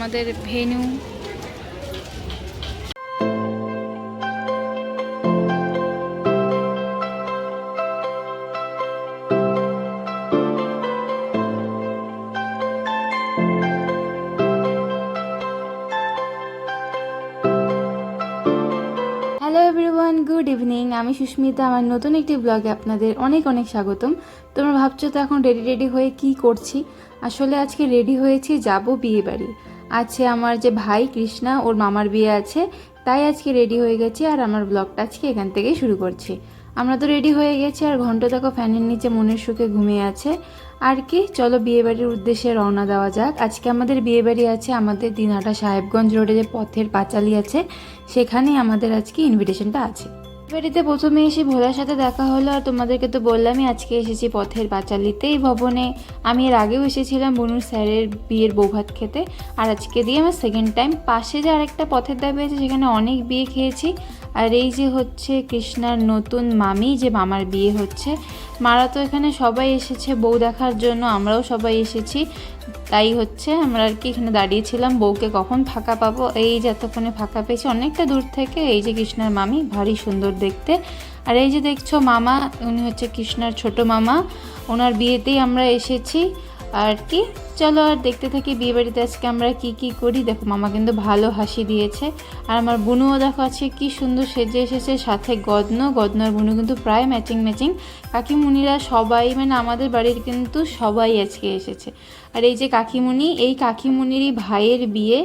আমাদের venue good evening আমি সুস্মিতা। আমার নতুন একটি ব্লগে আপনাদের অনেক অনেক স্বাগতম। তোমরা ভাবছ তো এখন রেডি রেডি হয়ে কি করছি? আসলে আজকে রেডি হয়েছি যাব বিয়ে বাড়ি আছে আমার যে ভাই কৃষ্ণা, ওর মামার বিয়ে আছে, তাই আজকে রেডি হয়ে গেছি আর আমার ব্লগটা আজকে এখান থেকেই শুরু করছি। আমরা তো রেডি হয়ে গেছি আর ঘণ্টা দেখো ফ্যানের নিচে মনের সুখে ঘুমিয়ে আছে। আর কি, চলো বিয়ে বাড়ির উদ্দেশ্যে রওনা দেওয়া যাক। আজকে আমাদের বিয়ে বাড়ি আছে আমাদের দিনহাটা সাহেবগঞ্জ রোডে যে পথের পাঁচালি আছে, সেখানেই আমাদের আজকে ইনভিটেশনটা আছে। বাড়িতে প্রথমে এসে ভোলার সাথে দেখা হলো, আর তোমাদেরকে তো বললামই আজকে এসেছি পথের পাঁচালিতে এই ভবনে। আমি এর আগেও এসেছিলাম বনুর স্যারের বিয়ের বৌভাত খেতে, আর আজকে দিয়ে আমার সেকেন্ড টাইম পাশে যে আরেকটা পথের দাবি আছে, সেখানে অনেক বিয়ে খেয়েছি। আর এই যে হচ্ছে কৃষ্ণার নতুন মামি, যে মামার বিয়ে হচ্ছে, মারা তো এখানে সবাই এসেছে, বউ দেখার জন্য আমরাও সবাই এসেছি। তাই হচ্ছে আমরা আর কি এখানে দাঁড়িয়েছিলাম বউকে কখন ফাঁকা পাবো? এই যে এতক্ষণে ফাঁকা পেয়েছি, অনেকটা দূর থেকে এই যে কৃষ্ণার মামি, ভারী সুন্দর দেখতে। আর এই যে দেখছ মামা, উনি হচ্ছে কৃষ্ণার ছোট মামা, ওনার বিয়েতেই আমরা এসেছি। আর কি? চলো আর দেখতে থাকি বিয়ে বাড়িতে আজকে আমরা কি কি করি। দেখো, মামা কিন্তু ভালো হাসি দিয়েছে। আর আমার বুনুও দেখো আছে কি সুন্দর সেজে এসেছে, সাথে গদন গদন আর বুনু কিন্তু প্রায় ম্যাচিং ম্যাচিং কাকিমুনিরা সবাই মানে আমাদের বাড়ির কিন্তু সবাই আজকে এসেছে। আর এই যে কাকিমুনি, এই কাকিমুনিরই ভাইয়ের বিয়ে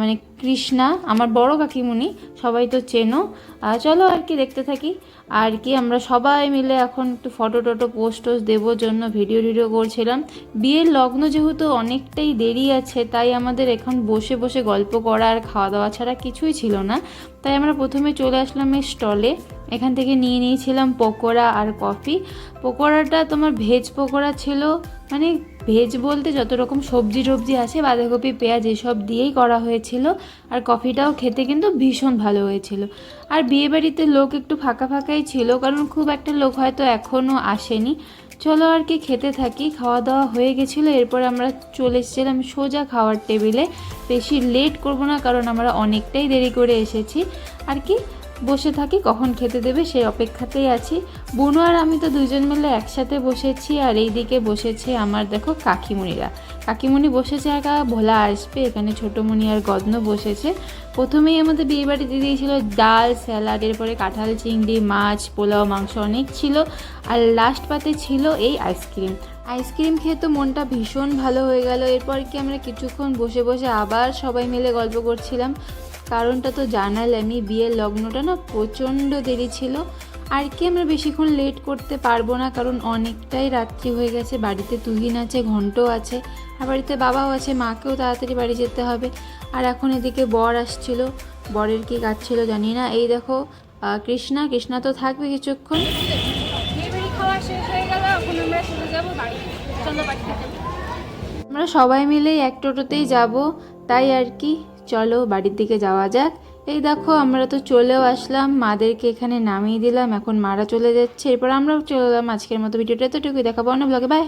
মানে কৃষ্ণা, আমার বড় কাকিমুনি, সবাই তো চেনো। চলো আর কি দেখতে থাকি। আর কি, আমরা সবাই মিলে এখন একটু ফটো টটো পোস্ট টোস্ট দেবোর জন্য ভিডিও টিডিও করছিলাম। বিয়ের লগ্ন যেহেতু অনেকটাই দেরি আছে, তাই আমাদের এখন বসে বসে গল্প করা আর খাওয়া দাওয়া ছাড়া কিছুই ছিল না। তাই আমরা প্রথমে চলে আসলাম এই স্টলে এখান থেকে নিয়ে নিয়েছিলাম পকোড়া আর কফি। পকোড়াটা তোমার ভেজ পকোড়া ছিল মানে ভেজ বলতে যত রকম সবজি টবজি আছে বাঁধাকপি, পেঁয়াজ এসব দিয়েই করা হয়েছিল। আর কফিটাও খেতে কিন্তু ভীষণ ভালো হয়েছিল। আর বিয়েবাড়িতে লোক একটু ফাঁকা ফাঁকাই ছিল, কারণ খুব একটা লোক হয়তো এখনও আসেনি। চলো আর কি খেতে থাকি, খাওয়া দাওয়া হয়ে গেছিল, এরপর আমরা চলে এসেছিলাম সোজা খাওয়ার টেবিলে। বেশি লেট করব না, কারণ আমরা অনেকটাই দেরি করে এসেছি। আর কি বসে থাকি, কখন খেতে দেবে সেই অপেক্ষাতেই আছি। বুনু আর আমি তো দুজন মিলে একসাথে বসেছি আর এই দিকে বসেছে আমার দেখো কাকিমুনিরা। কাকিমুনি বসেছে একা, ভোলা আসবে, এখানে ছোটোমণি আর গদ্ন বসেছে। প্রথমেই আমাদের বিয়ে বাড়িতে দিয়েছিল ডাল, স্যালাড, এরপরে কাঁঠাল, চিংড়ি, মাছ, পোলাও, মাংস অনেক ছিল। আর লাস্ট পাতে ছিল এই আইসক্রিম আইসক্রিম খেয়ে তো মনটা ভীষণ ভালো হয়ে গেল। এরপর কি আমরা কিছুক্ষণ বসে বসে আবার সবাই মিলে গল্প করছিলাম। কারণটা তো জানালামই বিয়ের লগ্নটা না প্রচণ্ড দেরি ছিল। আর কি আমরা বেশিক্ষণ লেট করতে পারব না, কারণ অনেকটাই রাত্রি হয়ে গেছে, বাড়িতে তুহিন আছে ঘন্ট আছে, আর বাড়িতে বাবাও আছে, মাকেও তাড়াতাড়ি বাড়ি যেতে হবে। আর এখন এদিকে বর আসছিল, বরের কি কাজ ছিল জানি না। এই দেখো কৃষ্ণা কৃষ্ণা তো থাকবে কিছুক্ষণ। আমরা আমরা সবাই মিলেই এক টোটোতেই যাব, তাই আর কি। চলো বাড়ির দিকে যাওয়া যাক। এই দেখো, আমরা তো চলেও আসলাম। মাদেরকে এখানে নামিয়ে দিলাম। এখন মারা চলে যাচ্ছে। এরপর আমরাও চলে এলাম আজকের মতো ভিডিওটা এতটুকুই। দেখাবো অন্য ব্লগে বাই